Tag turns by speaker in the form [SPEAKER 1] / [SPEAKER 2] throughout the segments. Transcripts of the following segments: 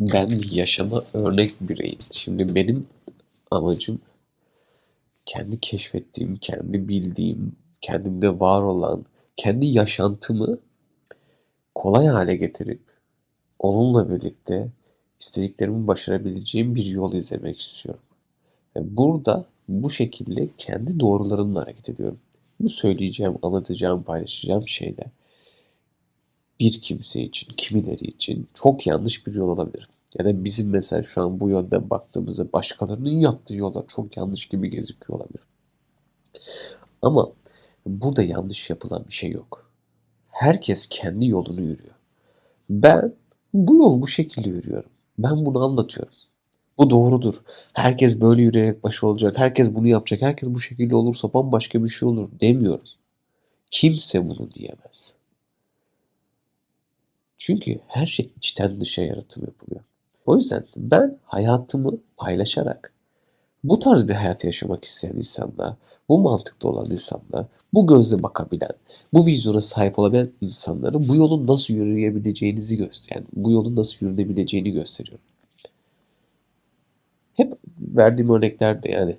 [SPEAKER 1] Ben yaşama örnek bireyim. Şimdi benim amacım kendi keşfettiğim, kendi bildiğim, kendimde var olan, kendi yaşantımı kolay hale getirip onunla birlikte istediklerimi başarabileceğim bir yol izlemek istiyorum. Ve burada bu şekilde kendi doğrularımla hareket ediyorum. Bu söyleyeceğim, anlatacağım, paylaşacağım şeyler bir kimse için, kimileri için çok yanlış bir yol olabilir. Ya da bizim mesela şu an bu yönden baktığımızda başkalarının yaptığı yollar çok yanlış gibi gözüküyor olabilir. Ama burada yanlış yapılan bir şey yok. Herkes kendi yolunu yürüyor. Ben bu yol bu şekilde yürüyorum. Ben bunu anlatıyorum. Bu doğrudur. Herkes böyle yürüyerek başı olacak. Herkes bunu yapacak. Herkes bu şekilde olursa bambaşka bir şey olur demiyorum. Kimse bunu diyemez. Çünkü her şey içten dışa yaratım yapılıyor. O yüzden ben hayatımı paylaşarak bu tarz bir hayat yaşamak isteyen insanlar, bu mantıkta olan insanlar, bu gözle bakabilen, bu vizyona sahip olabilen insanları bu yolun nasıl yürüyebileceğinizi gösteren, yani bu yolun nasıl yürünebileceğini gösteriyorum. Hep verdiğim örneklerde yani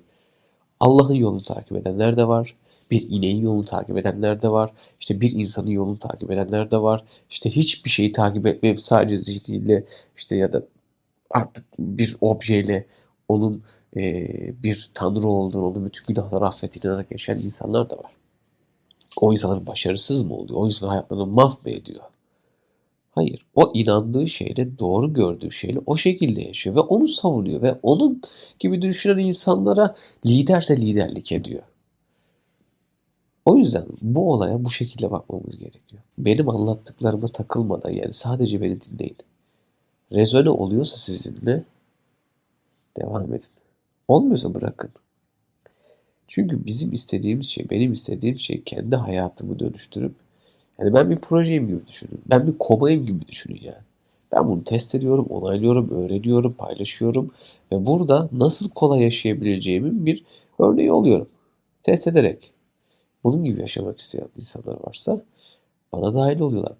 [SPEAKER 1] Allah'ın yolunu takip edenler de var. Bir ineğin yolunu takip edenler de var. İşte bir insanın yolunu takip edenler de var. İşte hiçbir şeyi takip etmeyip sadece zihniyle işte ya da artık bir objeyle onun eee, bir tanrı olduğunu, onun bütün günahları affettiğine inanarak yaşayan insanlar da var. O insanlar başarısız mı oluyor? O insan hayatlarını mahv mı ediyor? Hayır. O inandığı şeyle, doğru gördüğü şeyle o şekilde yaşıyor ve onu savunuyor ve onun gibi düşünen insanlara liderse liderlik ediyor. O yüzden bu olaya bu şekilde bakmamız gerekiyor. Benim anlattıklarıma takılmadan yani sadece beni dinleyin. Rezone oluyorsa sizinle devam edin. Olmuyorsa bırakın. Çünkü bizim istediğimiz şey, benim istediğim şey kendi hayatımı dönüştürüp yani ben bir projeyim gibi düşünün. Ben bir kobayım gibi düşünün yani. Ben bunu test ediyorum, onaylıyorum, öğreniyorum, paylaşıyorum ve burada nasıl kolay yaşayabileceğimin bir örneği oluyorum. Test ederek. Bunun gibi yaşamak isteyen insanlar varsa bana dahil oluyorlar.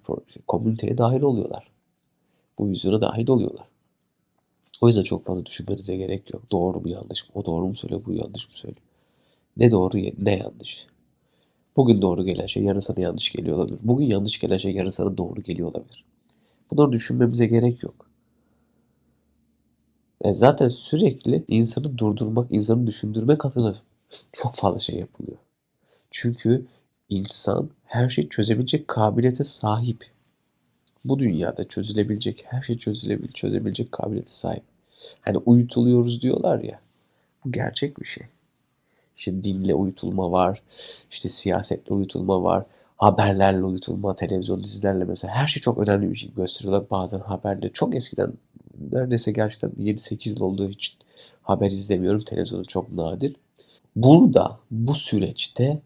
[SPEAKER 1] Komüniteye dahil oluyorlar. Bu vizyona dahil oluyorlar. O yüzden çok fazla düşünmenize gerek yok. Doğru mu yanlış mı? O doğru mu söylüyor, bu yanlış mı söylüyor? Ne doğru, ne yanlış? Bugün doğru gelen şey yarın sana yanlış geliyor olabilir. Bugün yanlış gelen şey yarın sana doğru geliyor olabilir. Bunları düşünmemize gerek yok. E zaten sürekli insanı durdurmak, insanı düşündürmek adına çok fazla şey yapılıyor. Çünkü insan her şeyi çözebilecek kabiliyete sahip. Bu dünyada çözülebilecek, her şey çözülebilecek, çözebilecek kabiliyete sahip. Hani uyutuluyoruz diyorlar ya. Bu gerçek bir şey. İşte dinle uyutulma var, işte siyasetle uyutulma var, haberlerle uyutulma, televizyon dizilerle mesela her şey çok önemli bir şey gösteriyorlar. Bazen haberle çok eskiden neredeyse gerçekten 7-8 yıl olduğu için haber izlemiyorum. Televizyonu çok nadir. Burada bu süreçte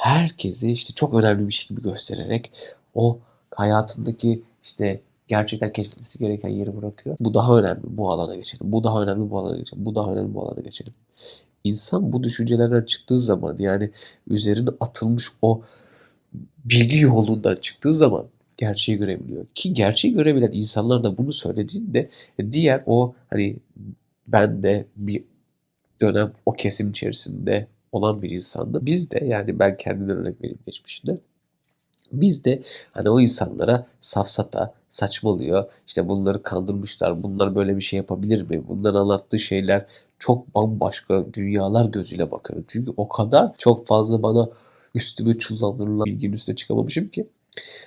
[SPEAKER 1] herkesi işte çok önemli bir şey gibi göstererek o hayatındaki işte gerçekten keşfetmesi gereken yeri bırakıyor. Bu daha önemli bu alana geçelim. Bu daha önemli bu alana geçelim. Bu daha önemli bu alana geçelim. İnsan bu düşüncelerden çıktığı zaman yani üzerine atılmış o bilgi yolundan çıktığı zaman gerçeği görebiliyor. Ki gerçeği görebilen insanlar da bunu söylediğinde diğer o hani ben de bir dönem o kesim içerisinde olan bir insandı. Biz de yani ben kendimden örnek vereyim geçmişinde. Biz de hani o insanlara safsata, saçmalıyor. İşte bunları kandırmışlar. Bunlar böyle bir şey yapabilir mi? Bunların anlattığı şeyler çok bambaşka dünyalar gözüyle bakıyorum. Çünkü o kadar çok fazla bana üstüme çullandırılan bilginin üstüne çıkamamışım ki.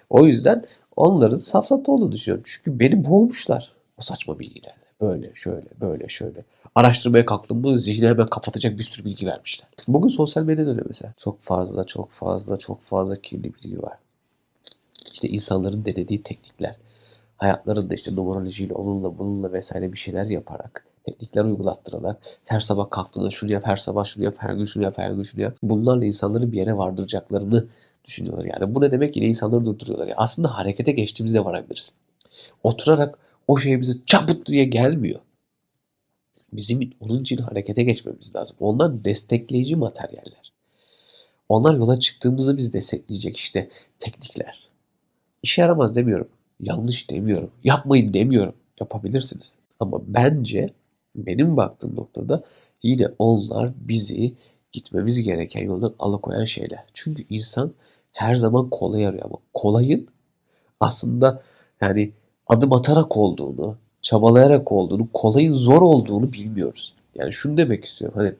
[SPEAKER 1] O yüzden onların safsata olduğunu düşünüyorum. Çünkü beni boğmuşlar o saçma bilgilerle. Böyle, şöyle, böyle, şöyle. Araştırmaya kalktığımda zihni hemen kapatacak bir sürü bilgi vermişler. Bugün sosyal medyada öyle mesela. Çok fazla, çok fazla, çok fazla kirli bilgi var. İşte insanların denediği teknikler. Hayatlarında işte numerolojiyle, onunla, bununla vesaire bir şeyler yaparak teknikler uygulattırarak her sabah kalktığında şunu yap, her sabah şunu yap, her gün şunu yap, her gün şunu yap. Bunlarla insanları bir yere vardıracaklarını düşünüyorlar. Yani bu ne demek? Yine insanları durduruyorlar. Yani aslında harekete geçtiğimizde varabiliriz. Oturarak o şey bize çabut diye gelmiyor. Bizim onun için harekete geçmemiz lazım. Onlar destekleyici materyaller. Onlar yola çıktığımızda biz destekleyecek işte teknikler. İşe yaramaz demiyorum. Yanlış demiyorum. Yapmayın demiyorum. Yapabilirsiniz. Ama bence benim baktığım noktada yine onlar bizi gitmemiz gereken yoldan alıkoyan şeyler. Çünkü insan her zaman kolay arıyor ama kolayın aslında yani adım atarak olduğunu, çabalayarak olduğunu, kolayın zor olduğunu bilmiyoruz. Yani şunu demek istiyorum. Hani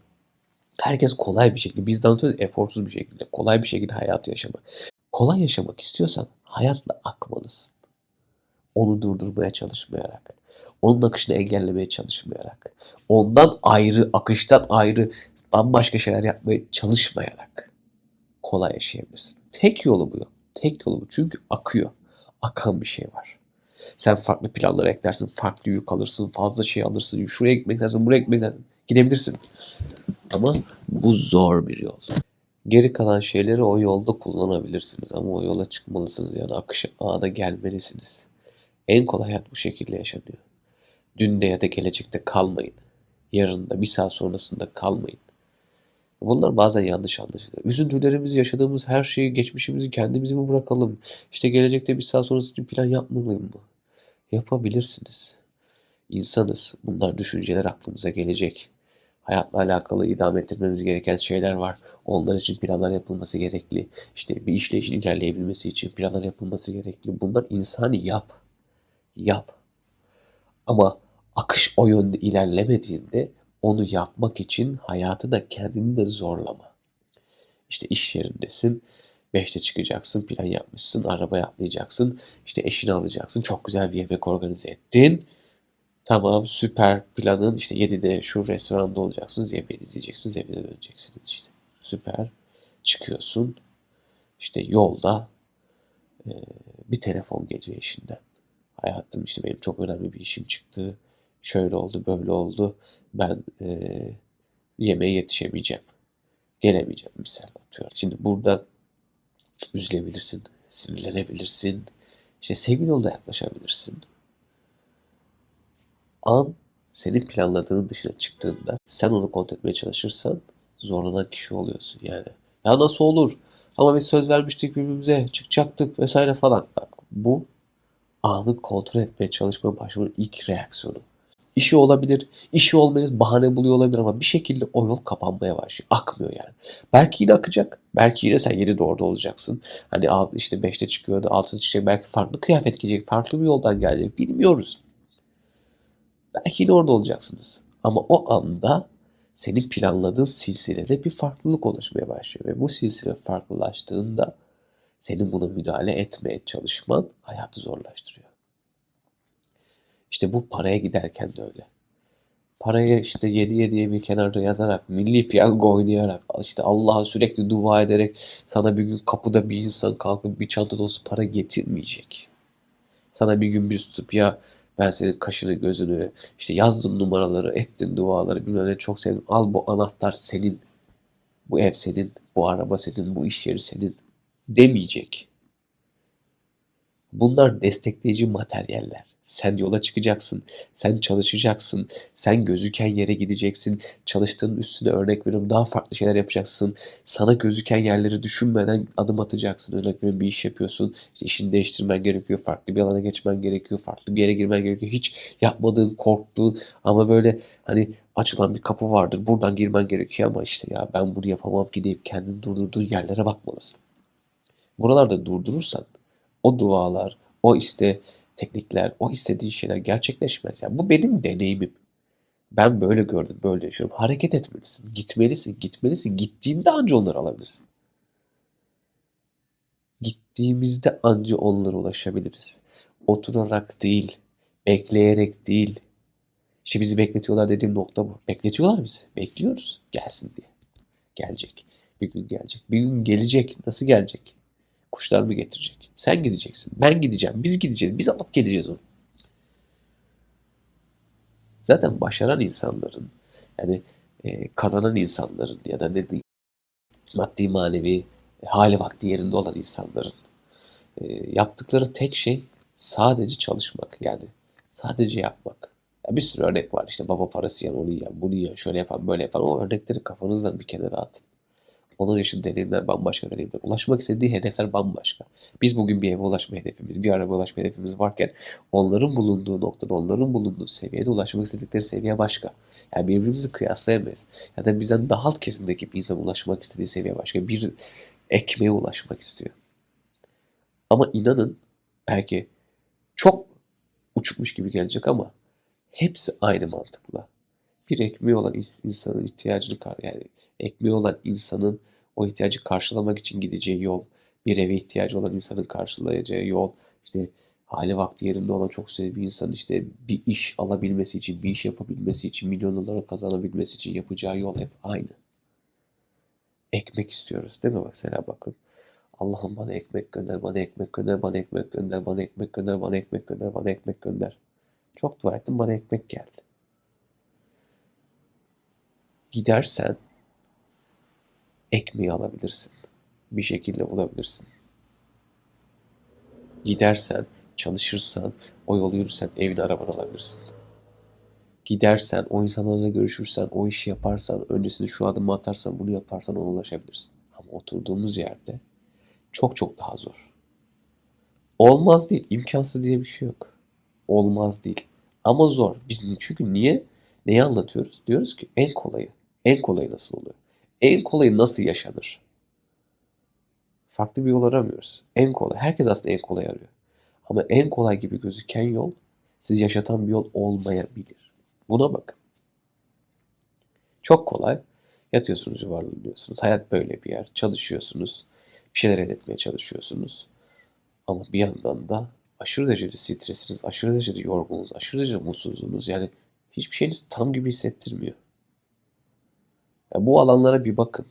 [SPEAKER 1] herkes kolay bir şekilde, biz de anlatıyoruz eforsuz bir şekilde, kolay bir şekilde hayatı yaşamak. Kolay yaşamak istiyorsan hayatla akmalısın. Onu durdurmaya çalışmayarak, onun akışını engellemeye çalışmayarak, ondan ayrı, akıştan ayrı bambaşka şeyler yapmaya çalışmayarak kolay yaşayabilirsin. Tek yolu bu. Tek yolu bu. Çünkü akıyor. Akan bir şey var. Sen farklı planlar eklersin, farklı yük alırsın, fazla şey alırsın, şuraya gitmek istersin, buraya gitmek istersin. Gidebilirsin. Ama bu zor bir yol. Geri kalan şeyleri o yolda kullanabilirsiniz ama o yola çıkmalısınız. Yani akışa ağda gelmelisiniz. En kolay hayat bu şekilde yaşanıyor. Dünde ya da gelecekte kalmayın. Yarında, bir saat sonrasında kalmayın. Bunlar bazen yanlış anlaşılıyor. Üzüntülerimizi, yaşadığımız her şeyi, geçmişimizi kendimizi mi bırakalım? İşte gelecekte bir saat sonrası için plan yapmamalıyım mı? Yapabilirsiniz. İnsanız. Bunlar düşünceler aklımıza gelecek. Hayatla alakalı idame ettirmeniz gereken şeyler var. Onlar için planlar yapılması gerekli. İşte bir işleyişin ilerleyebilmesi için planlar yapılması gerekli. Bunlar insani yap. Yap. Ama akış o yönde ilerlemediğinde onu yapmak için hayatına kendini de zorlama. İşte iş yerindesin. Beşte çıkacaksın, plan yapmışsın, arabaya atlayacaksın, işte eşini alacaksın, çok güzel bir yemek organize ettin. Tamam süper planın işte 7'de şu restoranda olacaksınız, yemeği izleyeceksiniz, evine döneceksiniz işte. Süper. Çıkıyorsun. İşte yolda e, bir telefon geliyor eşinden. Hayatım işte benim çok önemli bir işim çıktı. Şöyle oldu, böyle oldu. Ben e, yemeğe yetişemeyeceğim. Gelemeyeceğim misal atıyor. Şimdi burada üzülebilirsin, sinirlenebilirsin. İşte sevgi yolda yaklaşabilirsin. An senin planladığın dışına çıktığında sen onu kontrol etmeye çalışırsan zorlanan kişi oluyorsun yani. Ya nasıl olur? Ama biz söz vermiştik birbirimize, çıkacaktık vesaire falan. Bu anı kontrol etmeye çalışmaya başlamanın ilk reaksiyonu. İşi olabilir, işi olmayabilir, bahane buluyor olabilir ama bir şekilde o yol kapanmaya başlıyor. Akmıyor yani. Belki yine akacak. Belki yine sen 7'de orada olacaksın. Hani işte 5'te çıkıyordu, 6'da çıkacak. Belki farklı kıyafet giyecek, farklı bir yoldan gelecek. Bilmiyoruz. Belki yine orada olacaksınız. Ama o anda senin planladığın silsilede bir farklılık oluşmaya başlıyor. Ve bu silsile farklılaştığında senin buna müdahale etmeye çalışman hayatı zorlaştırıyor. İşte bu paraya giderken de öyle. Parayı işte 7 7'ye bir kenarda yazarak, milli piyango oynayarak, işte Allah'a sürekli dua ederek sana bir gün kapıda bir insan kalkıp bir çanta dolusu para getirmeyecek. Sana bir gün bir tutup ya ben senin kaşını gözünü işte yazdın numaraları ettin duaları bilmem ne çok sevdim. Al bu anahtar senin. Bu ev senin. Bu araba senin. Bu iş yeri senin. Demeyecek. Bunlar destekleyici materyaller. Sen yola çıkacaksın. Sen çalışacaksın. Sen gözüken yere gideceksin. Çalıştığın üstüne örnek veriyorum daha farklı şeyler yapacaksın. Sana gözüken yerleri düşünmeden adım atacaksın. Örnek veriyorum bir iş yapıyorsun. İşte işini değiştirmen gerekiyor. Farklı bir alana geçmen gerekiyor. Farklı bir yere girmen gerekiyor. Hiç yapmadığın, korktuğun ama böyle hani açılan bir kapı vardır. Buradan girmen gerekiyor ama işte ya ben bunu yapamam gidip kendini durdurduğun yerlere bakmalısın. Buralarda durdurursan o dualar, o işte teknikler, o istediği şeyler gerçekleşmez. Yani bu benim deneyimim. Ben böyle gördüm, böyle yaşıyorum. Hareket etmelisin, gitmelisin, gitmelisin. Gittiğinde anca onları alabilirsin. Gittiğimizde anca onlara ulaşabiliriz. Oturarak değil, bekleyerek değil. İşte bizi bekletiyorlar dediğim nokta bu. Bekletiyorlar bizi. Bekliyoruz gelsin diye. Gelecek. Bir gün gelecek. Bir gün gelecek. Nasıl gelecek? Kuşlar mı getirecek? Sen gideceksin. Ben gideceğim. Biz gideceğiz. Biz alıp geleceğiz onu. Zaten başaran insanların yani e, kazanan insanların ya da ne diyeyim maddi manevi e, hali vakti yerinde olan insanların e, yaptıkları tek şey sadece çalışmak yani sadece yapmak. Ya bir sürü örnek var işte baba parası yiyen onu yiyen bunu yiyen şöyle yapan böyle yapan o örnekleri kafanızdan bir kenara atın. Onun yaşadığı deneyimler bambaşka deneyimler. Ulaşmak istediği hedefler bambaşka. Biz bugün bir eve ulaşma hedefimiz, bir araba ulaşma hedefimiz varken onların bulunduğu noktada, onların bulunduğu seviyede ulaşmak istedikleri seviye başka. Yani birbirimizi kıyaslayamayız. Ya da bizden daha alt kesimdeki bir insan ulaşmak istediği seviye başka. Bir ekmeğe ulaşmak istiyor. Ama inanın belki çok uçmuş gibi gelecek ama hepsi aynı mantıkla. Bir ekmeği olan insanın ihtiyacını yani ekmeği olan insanın o ihtiyacı karşılamak için gideceği yol, bir eve ihtiyacı olan insanın karşılayacağı yol, işte hali vakti yerinde olan çok sayıda bir insan işte bir iş alabilmesi için, bir iş yapabilmesi için, milyon doları kazanabilmesi için yapacağı yol hep aynı. Ekmek istiyoruz değil mi? Mesela bakın. Allah'ım bana ekmek gönder, bana ekmek gönder, bana ekmek gönder, bana ekmek gönder, bana ekmek gönder, bana ekmek gönder. Çok dua ettim, bana ekmek geldi. Gidersen ekmeği alabilirsin. Bir şekilde bulabilirsin. Gidersen, çalışırsan, o yolu yürürsen evini arabanı alabilirsin. Gidersen, o insanlarla görüşürsen, o işi yaparsan, öncesinde şu adımı atarsan, bunu yaparsan ona ulaşabilirsin. Ama oturduğumuz yerde çok çok daha zor. Olmaz değil, imkansız diye bir şey yok. Olmaz değil. Ama zor. Biz çünkü niye? Neyi anlatıyoruz? Diyoruz ki en kolayı. En kolayı nasıl oluyor? En kolayı nasıl yaşanır? Farklı bir yol aramıyoruz. En kolay. Herkes aslında en kolay arıyor. Ama en kolay gibi gözüken yol sizi yaşatan bir yol olmayabilir. Buna bakın. Çok kolay. Yatıyorsunuz, yuvarlanıyorsunuz. Hayat böyle bir yer. Çalışıyorsunuz. Bir şeyler elde etmeye çalışıyorsunuz. Ama bir yandan da aşırı derecede stresiniz, aşırı derecede yorgunuz, aşırı derecede mutsuzluğunuz. Yani hiçbir şeyiniz tam gibi hissettirmiyor. Ya bu alanlara bir bakın.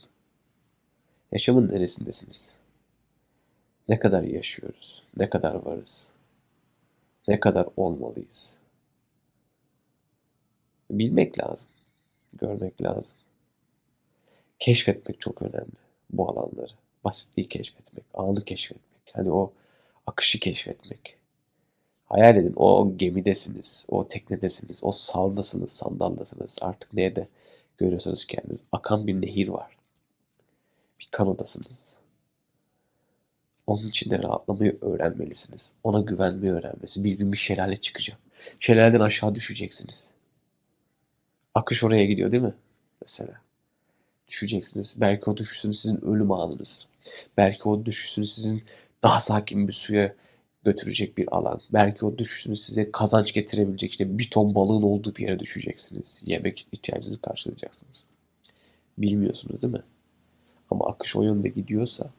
[SPEAKER 1] Yaşamın neresindesiniz? Ne kadar yaşıyoruz? Ne kadar varız? Ne kadar olmalıyız? Bilmek lazım. Görmek lazım. Keşfetmek çok önemli bu alanları. Basitliği keşfetmek, anı keşfetmek. Hani o akışı keşfetmek. Hayal edin o gemidesiniz, o teknedesiniz, o saldasınız, sandaldasınız. Artık neye de görüyorsanız kendiniz. Akan bir nehir var. Bir kanodasınız. Onun içinde rahatlamayı öğrenmelisiniz. Ona güvenmeyi öğrenmesi. Bir gün bir şelale çıkacak. Şelaleden aşağı düşeceksiniz. Akış oraya gidiyor değil mi? Mesela. Düşeceksiniz. Belki o düşüşünüz sizin ölüm anınız. Belki o düşüşünüz sizin daha sakin bir suya götürecek bir alan. Belki o düşüşünüz size kazanç getirebilecek işte bir ton balığın olduğu bir yere düşeceksiniz. Yemek ihtiyacınızı karşılayacaksınız. Bilmiyorsunuz değil mi? Ama akış o yönde gidiyorsa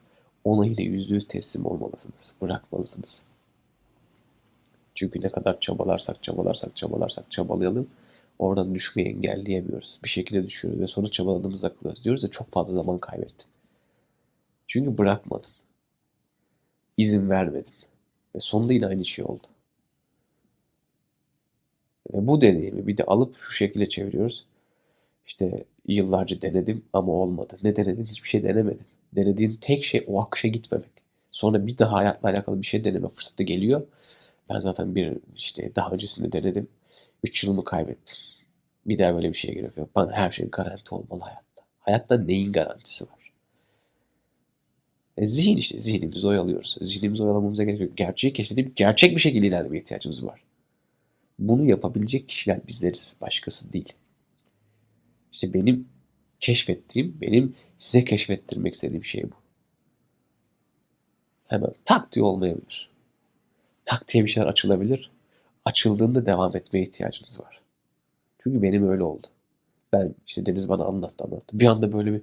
[SPEAKER 1] ona yine yüzde yüz teslim olmalısınız. Bırakmalısınız. Çünkü ne kadar çabalarsak çabalarsak çabalarsak çabalayalım oradan düşmeyi engelleyemiyoruz. Bir şekilde düşüyoruz ve sonra çabaladığımız akılıyoruz. Diyoruz ya çok fazla zaman kaybettim. Çünkü bırakmadın. İzin vermedin. Ve sonunda yine aynı şey oldu. Ve bu deneyimi bir de alıp şu şekilde çeviriyoruz. İşte yıllarca denedim ama olmadı. Ne denedin? Hiçbir şey denemedin. Denediğin tek şey o akışa gitmemek. Sonra bir daha hayatla alakalı bir şey deneme fırsatı geliyor. Ben zaten bir işte daha öncesinde denedim. 3 yılımı kaybettim. Bir daha böyle bir şeye gerek yok. Bana her şey garanti olmalı hayatta. Hayatta neyin garantisi var? E, zihin işte. Zihnimizi oyalıyoruz. Zihnimizi oyalamamıza gerek yok. Gerçeği keşfedip gerçek bir şekilde ilerlemeye ihtiyacımız var. Bunu yapabilecek kişiler bizleriz. Başkası değil. İşte benim keşfettiğim, benim size keşfettirmek istediğim şey bu. Hemen tak diye olmayabilir. Tak diye bir şeyler açılabilir. Açıldığında devam etmeye ihtiyacınız var. Çünkü benim öyle oldu. Ben işte Deniz bana anlattı anlattı. Bir anda böyle bir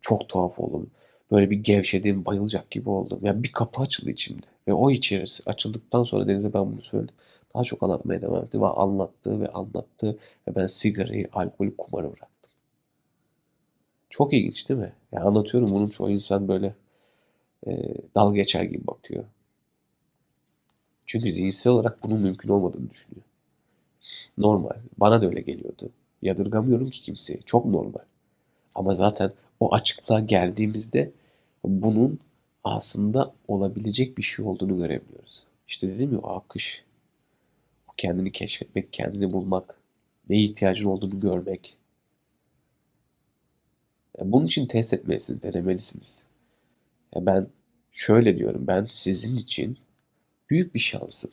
[SPEAKER 1] çok tuhaf oldum. Böyle bir gevşedim, bayılacak gibi oldum. Yani bir kapı açıldı içimde. Ve o içerisi açıldıktan sonra Deniz'e ben bunu söyledim. Daha çok anlatmaya devam etti ve anlattı ve anlattı. Ve ben sigarayı, alkolü, kumarı bıraktım. Çok ilginç değil mi? Yani anlatıyorum bunun çoğu insan böyle e, dalga geçer gibi bakıyor. Çünkü zihinsel olarak bunun mümkün olmadığını düşünüyor. Normal. Bana da öyle geliyordu. Yadırgamıyorum ki kimseyi. Çok normal. Ama zaten o açıklığa geldiğimizde bunun aslında olabilecek bir şey olduğunu görebiliyoruz. İşte dedim ya o akış. O kendini keşfetmek, kendini bulmak, neye ihtiyacın olduğunu görmek. Bunun için test etmelisiniz, denemelisiniz. Ben şöyle diyorum, ben sizin için büyük bir şansım.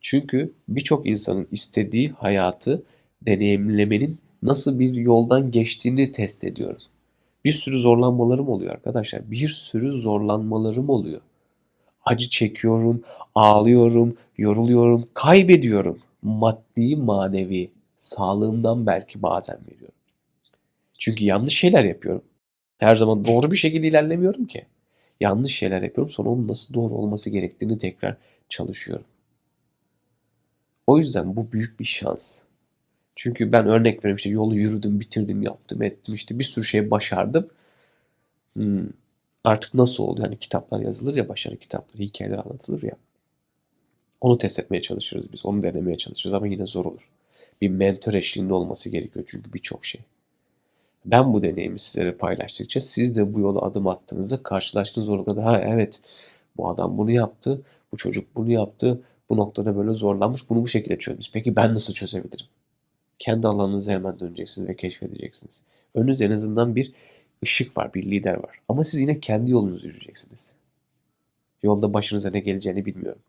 [SPEAKER 1] Çünkü birçok insanın istediği hayatı deneyimlemenin nasıl bir yoldan geçtiğini test ediyorum. Bir sürü zorlanmalarım oluyor arkadaşlar. Bir sürü zorlanmalarım oluyor. Acı çekiyorum, ağlıyorum, yoruluyorum, kaybediyorum. Maddi, manevi, sağlığımdan belki bazen veriyorum. Çünkü yanlış şeyler yapıyorum. Her zaman doğru bir şekilde ilerlemiyorum ki. Yanlış şeyler yapıyorum. Sonra onun nasıl doğru olması gerektiğini tekrar çalışıyorum. O yüzden bu büyük bir şans. Çünkü ben örnek vereyim işte yolu yürüdüm, bitirdim, yaptım, ettim işte bir sürü şey başardım. Hmm. Artık nasıl oldu? Hani kitaplar yazılır ya, başarı kitapları, hikayeler anlatılır ya. Onu test etmeye çalışırız biz, onu denemeye çalışırız ama yine zor olur. Bir mentor eşliğinde olması gerekiyor çünkü birçok şey. Ben bu deneyimi sizlere paylaştıkça siz de bu yola adım attığınızda karşılaştığınız noktada ha evet bu adam bunu yaptı, bu çocuk bunu yaptı, bu noktada böyle zorlanmış, bunu bu şekilde çözmüş. Peki ben nasıl çözebilirim? Kendi alanınıza hemen döneceksiniz ve keşfedeceksiniz. Önünüzde en azından bir ışık var, bir lider var. Ama siz yine kendi yolunuzu yürüyeceksiniz. Yolda başınıza ne geleceğini bilmiyorum.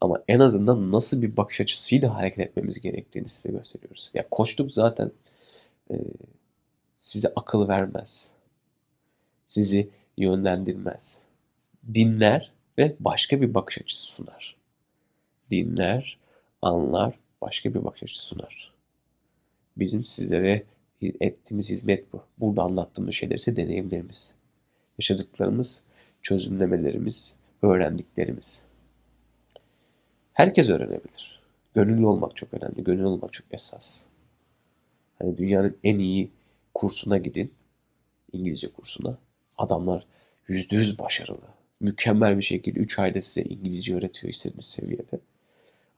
[SPEAKER 1] Ama en azından nasıl bir bakış açısıyla hareket etmemiz gerektiğini size gösteriyoruz. Ya koçluk zaten e, size akıl vermez. Sizi yönlendirmez. Dinler ve başka bir bakış açısı sunar. Dinler, anlar, başka bir bakış açısı sunar. Bizim sizlere ettiğimiz hizmet bu. Burada anlattığımız şeyler ise deneyimlerimiz. Yaşadıklarımız, çözümlemelerimiz, öğrendiklerimiz. Herkes öğrenebilir. Gönüllü olmak çok önemli. Gönüllü olmak çok esas. Hani dünyanın en iyi kursuna gidin. İngilizce kursuna. Adamlar yüzde yüz başarılı. Mükemmel bir şekilde 3 ayda size İngilizce öğretiyor istediğiniz seviyede.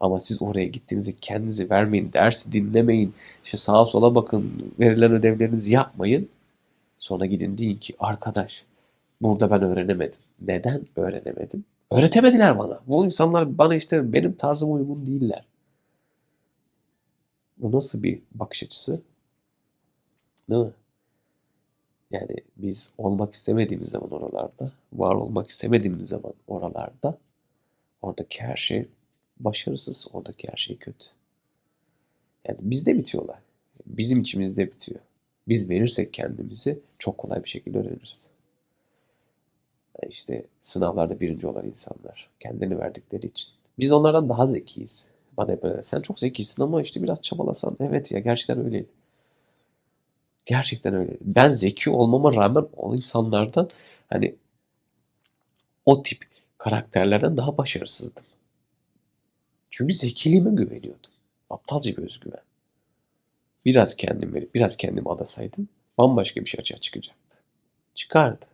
[SPEAKER 1] Ama siz oraya gittiğinizde kendinizi vermeyin, dersi dinlemeyin, işte sağa sola bakın, verilen ödevlerinizi yapmayın. Sonra gidin deyin ki arkadaş burada ben öğrenemedim. Neden öğrenemedim? Öğretemediler bana. Bu insanlar bana işte benim tarzıma uygun değiller. Bu nasıl bir bakış açısı? Değil mi? Yani biz olmak istemediğimiz zaman oralarda, var olmak istemediğimiz zaman oralarda, oradaki her şey başarısız, oradaki her şey kötü. Yani bizde bitiyorlar. Bizim içimizde bitiyor. Biz verirsek kendimizi çok kolay bir şekilde öğreniriz. Yani işte sınavlarda birinci olan insanlar kendini verdikleri için. Biz onlardan daha zekiyiz. Bana hep öyle. Sen çok zekisin ama işte biraz çabalasan. Evet ya gerçekten öyleydi. Gerçekten öyle. Ben zeki olmama rağmen o insanlardan hani o tip karakterlerden daha başarısızdım. Çünkü zekiliğime güveniyordum. Aptalca bir özgüven. Biraz kendim verip biraz kendimi adasaydım bambaşka bir şey açığa çıkacaktı. Çıkardı.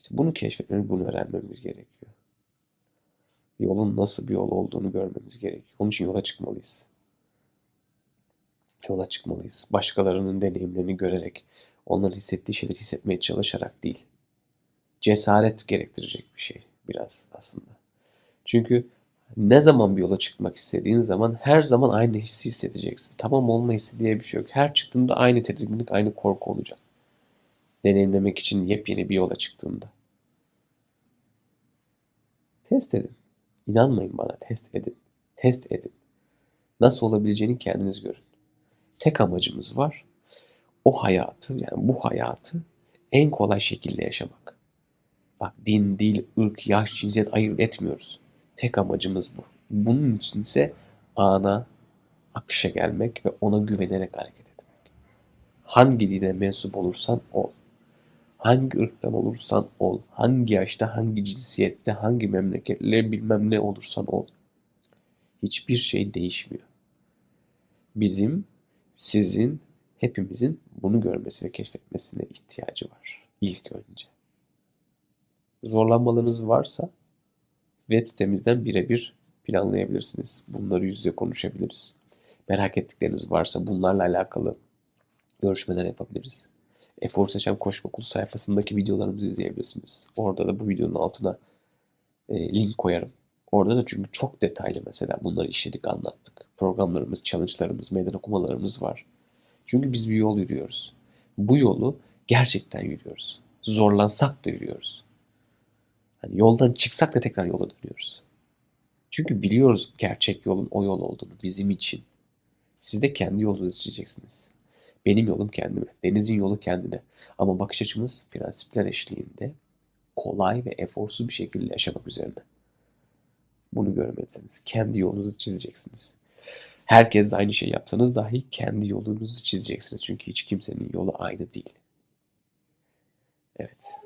[SPEAKER 1] İşte bunu keşfetmemiz, bunu öğrenmemiz gerekiyor. Yolun nasıl bir yol olduğunu görmemiz gerekiyor. Onun için yola çıkmalıyız yola çıkmalıyız. Başkalarının deneyimlerini görerek, onların hissettiği şeyleri hissetmeye çalışarak değil. Cesaret gerektirecek bir şey biraz aslında. Çünkü ne zaman bir yola çıkmak istediğin zaman her zaman aynı hissi hissedeceksin. Tamam olma hissi diye bir şey yok. Her çıktığında aynı tedirginlik, aynı korku olacak. Deneyimlemek için yepyeni bir yola çıktığında. Test edin. İnanmayın bana test edin. Test edin. Nasıl olabileceğini kendiniz görün tek amacımız var. O hayatı yani bu hayatı en kolay şekilde yaşamak. Bak din, dil, ırk, yaş, cinsiyet ayırt etmiyoruz. Tek amacımız bu. Bunun için ise ana, akışa gelmek ve ona güvenerek hareket etmek. Hangi dine mensup olursan ol. Hangi ırktan olursan ol. Hangi yaşta, hangi cinsiyette, hangi memleketle bilmem ne olursan ol. Hiçbir şey değişmiyor. Bizim sizin hepimizin bunu görmesi ve keşfetmesine ihtiyacı var ilk önce. Zorlanmalarınız varsa web sitemizden birebir planlayabilirsiniz. Bunları yüz yüze konuşabiliriz. Merak ettikleriniz varsa bunlarla alakalı görüşmeler yapabiliriz. Efor Seçen Koşma Okulu sayfasındaki videolarımızı izleyebilirsiniz. Orada da bu videonun altına e, link koyarım. Orada da çünkü çok detaylı mesela bunları işledik, anlattık. Programlarımız, challenge'larımız, meydan okumalarımız var. Çünkü biz bir yol yürüyoruz. Bu yolu gerçekten yürüyoruz. Zorlansak da yürüyoruz. Hani yoldan çıksak da tekrar yola dönüyoruz. Çünkü biliyoruz gerçek yolun o yol olduğunu bizim için. Siz de kendi yolunuzu çizeceksiniz. Benim yolum kendime, Deniz'in yolu kendine. Ama bakış açımız prensipler eşliğinde kolay ve eforsuz bir şekilde yaşamak üzerine. Bunu görmelisiniz. Kendi yolunuzu çizeceksiniz. Herkes aynı şey yapsanız dahi kendi yolunuzu çizeceksiniz. Çünkü hiç kimsenin yolu aynı değil. Evet.